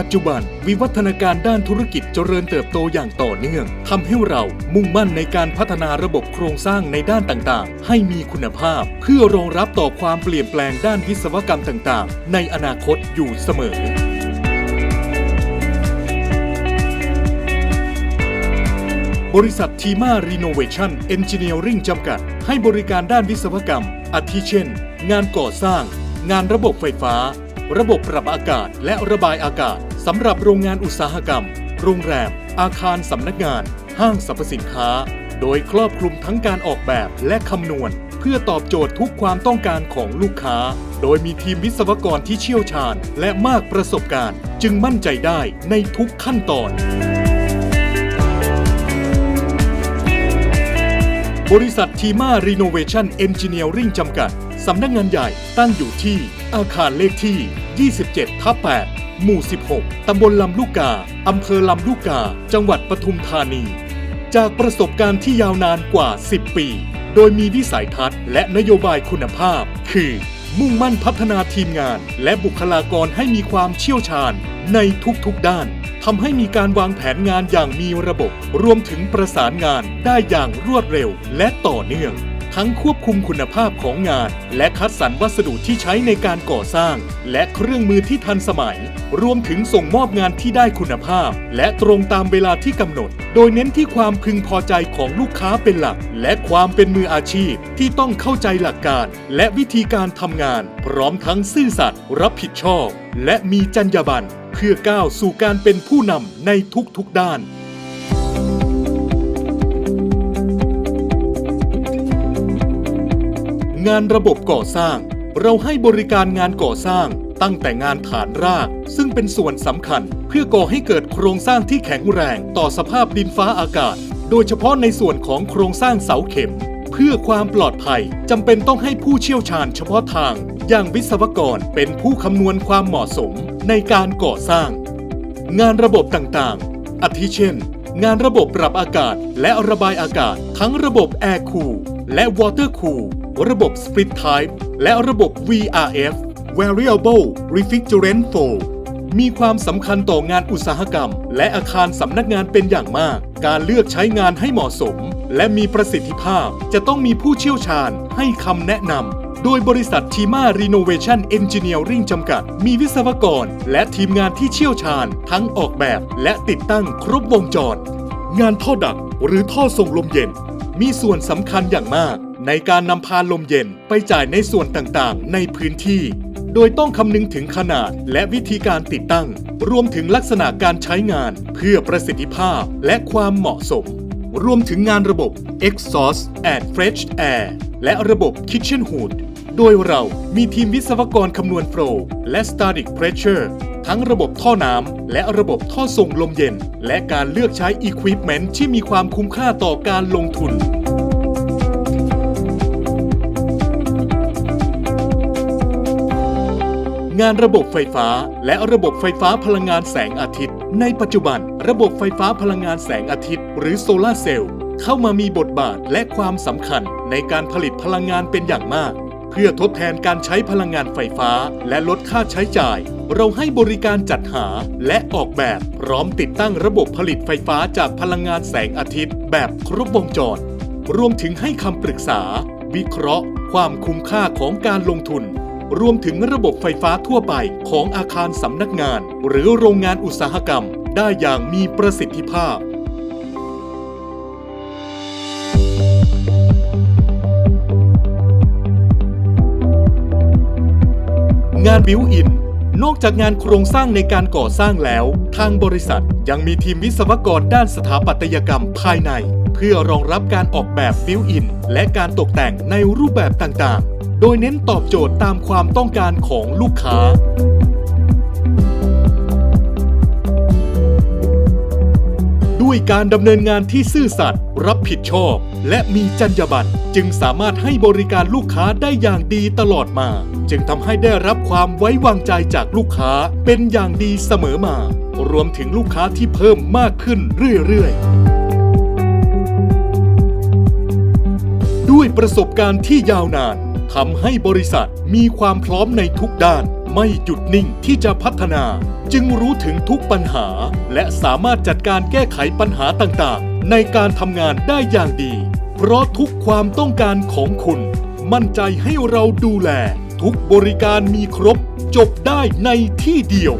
ปัจจุบัน วิวัฒนาการด้านธุรกิจเจริญเติบโตอย่างต่อเนื่องทำให้เรามุ่งมั่นในการพัฒนาระบบโครงสร้างในด้านต่างๆ ให้มีคุณภาพ เพื่อรองรับต่อความเปลี่ยนแปลงด้านวิศวกรรมต่างๆ ในอนาคตอยู่เสมอบริษัททีมารีโนเวชั่นเอนจิเนียริงจำกัด ให้บริการด้านวิศวกรรม อาทิเช่น งานก่อสร้าง งานระบบไฟฟ้า ระบบปรับอากาศและระบายอากาศสำหรับโรงงานอุตสาหกรรม โรงแรม อาคารสำนักงาน ห้างสรรพสินค้า โดยครอบคลุมทั้งการออกแบบและคำนวณ เพื่อตอบโจทย์ทุกความต้องการของลูกค้า โดยมีทีมวิศวกรที่เชี่ยวชาญ และมากประสบการณ์ จึงมั่นใจได้ในทุกขั้นตอนบริษัททีมารีโนเวชั่นเอนจิเนียริ่งจำกัด สำนักงานใหญ่ตั้งอยู่ที่อาคารเลขที่ 27 ทับ 8 หมู่ 16 ตำบลลำลูกกา อำเภอลำลูกกา จังหวัดปทุมธานี จากประสบการณ์ที่ยาวนานกว่า 10 ปี โดยมีวิสัยทัศน์และนโยบายคุณภาพ คือ มุ่งมั่นพัฒนาทีมงาน และบุคลากรให้มีความเชี่ยวชาญในทุกๆด้านทำให้มีการวางแผนงานอย่างมีระบบ รวมถึงประสานงานได้อย่างรวดเร็วและต่อเนื่อง ทั้งควบคุมคุณภาพของงาน และคัดสรรวัสดุที่ใช้ในการก่อสร้าง และเครื่องมือที่ทันสมัย รวมถึงส่งมอบงานที่ได้คุณภาพ และตรงตามเวลาที่กำหนด โดยเน้นที่ความพึงพอใจของลูกค้าเป็นหลัก และความเป็นมืออาชีพที่ต้องเข้าใจหลักการ และวิธีการทำงาน พร้อมทั้งซื่อสัตย์รับผิดชอบ และมีจรรยาบรรณเพื่อก้าวสู่การเป็นผู้นำในทุกๆด้าน งานระบบก่อสร้าง เราให้บริการงานก่อสร้าง ตั้งแต่งานฐานราก ซึ่งเป็นส่วนสำคัญ เพื่อก่อให้เกิดโครงสร้างที่แข็งแรงต่อสภาพดินฟ้าอากาศ โดยเฉพาะในส่วนของโครงสร้างเสาเข็ม เพื่อความปลอดภัยจำเป็นต้องให้ผู้เชี่ยวชาญเฉพาะทาง อย่างวิศวกรเป็นผู้คำนวณความเหมาะสมในการก่อสร้าง งานระบบต่างๆอาทิเช่น งานระบบปรับอากาศและระบายอากาศ ทั้งระบบ Air Cool และ Water Cool ร ระบบ Split Type และระบบ VRF Variable Refrigerant Flow มีความสำคัญต่องานอุตสาหกรรม และอาคารสำนักงานเป็นอย่างมาก การเลือกใช้งานให้เหมาะสม และมีประสิทธิภาพจะต้องมีผู้เชี่ยวชาญให้คำแนะนำโดยบริษัททีมารีโนเวชั่นเอนจิเนียริ่งจำกัด มีวิศวกร และทีมงานที่เชี่ยวชาญ ทั้งออกแบบและติดตั้งครบวงจร งานท่อดักหรือท่อส่งลมเย็น มีส่วนสำคัญอย่างมาก ในการนำพาลมเย็นไปจ่ายในส่วนต่างๆ ในพื้นที่ โดยต้องคำนึงถึงขนาดและวิธีการติดตั้ง รวมถึงลักษณะการใช้งานเพื่อประสิทธิภาพและความเหมาะสม รวมถึงงานระบบ Exhaust and Fresh Air และระบบ Kitchen Hood โดยเรามีทีมวิศวกรคำนวณโฟลและ Static Pressure ทั้งระบบท่อน้ำและระบบท่อส่งลมเย็น และการเลือกใช้ Equipment ที่มีความคุ้มค่าต่อการลงทุน งานระบบไฟฟ้า และระบบไฟฟ้าพลังงานแสงอาทิตย์ ในปัจจุบัน ระบบไฟฟ้าพลังงานแสงอาทิตย์ หรือโซลาเซลล์เข้ามามีบทบาทและความสำคัญในการผลิตพลังงานเป็นอย่างมาก เพื่อทดแทนการใช้พลังงานไฟฟ้า และลดค่าใช้จ่าย เราให้บริการจัดหาและออกแบบ พร้อมติดตั้งระบบผลิตไฟฟ้าจากพลังงานแสงอาทิตย์ แบบครบวงจร รวมถึงให้คำปรึกษา วิเคราะห์ ความคุ้มค่าของการลงทุน รวมถึงระบบไฟฟ้าทั่วไปของอาคารสำนักงาน หรือโรงงานอุตสาหกรรม ได้อย่างมีประสิทธิภาพ งานบิวอิน นอกจากงานโครงสร้างในการก่อสร้างแล้ว ทางบริษัทยังมีทีมวิศวกรด้านสถาปัตยกรรมภายใน เพื่อรองรับการออกแบบบิวอิน และการตกแต่งในรูปแบบต่างๆ โดยเน้นตอบโจทย์ตามความต้องการของลูกค้า ด้วยการดำเนินงานที่ซื่อสัตย์รับผิดชอบ และมีจรรยาบรรณจึงสามารถให้บริการลูกค้าได้อย่างดีตลอดมา จึงทำให้ได้รับความไว้วางใจจากลูกค้าเป็นอย่างดีเสมอมา รวมถึงลูกค้าที่เพิ่มมากขึ้นเรื่อยๆด้วยประสบการณ์ที่ยาวนาน ทำให้บริษัทมีความพร้อมในทุกด้าน ไม่หยุดนิ่งที่จะพัฒนา จึงรู้ถึงทุกปัญหา และสามารถจัดการแก้ไขปัญหาต่างๆ ในการทำงานได้อย่างดี เพราะทุกความต้องการของคุณ มั่นใจให้เราดูแล ทุกบริการมีครบ จบได้ในที่เดียว